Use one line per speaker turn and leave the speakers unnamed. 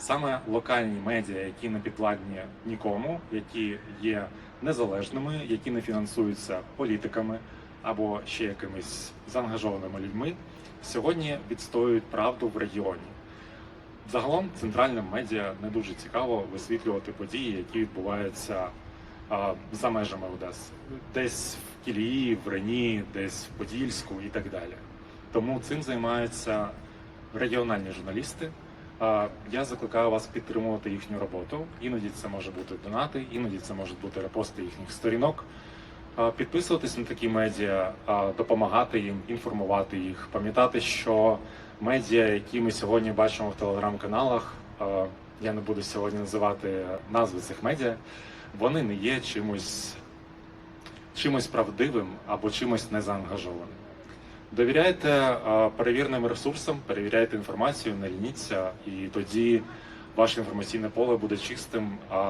Саме локальні медіа, які не підвладні нікому, які є незалежними, які не фінансуються політиками або ще якимись заангажованими людьми, сьогодні відстоюють правду в регіоні. Загалом центральним медіа не дуже цікаво висвітлювати події, які відбуваються а, за межами Одеси, десь в Кілії, в Рені, десь в Подільську і так далі. Тому цим займаються регіональні журналісти. Я закликаю вас підтримувати їхню роботу. Іноді це може бути донати, іноді це можуть бути репости їхніх сторінок. Підписуватись на такі медіа, допомагати їм, інформувати їх, пам'ятати, що медіа, які ми сьогодні бачимо в телеграм-каналах, я не буду сьогодні називати назви цих медіа, вони не є чимось, чимось правдивим або чимось незаангажованим. Довіряйте перевірним ресурсам, перевіряйте інформацію, не лініться, і тоді ваше інформаційне поле буде чистим.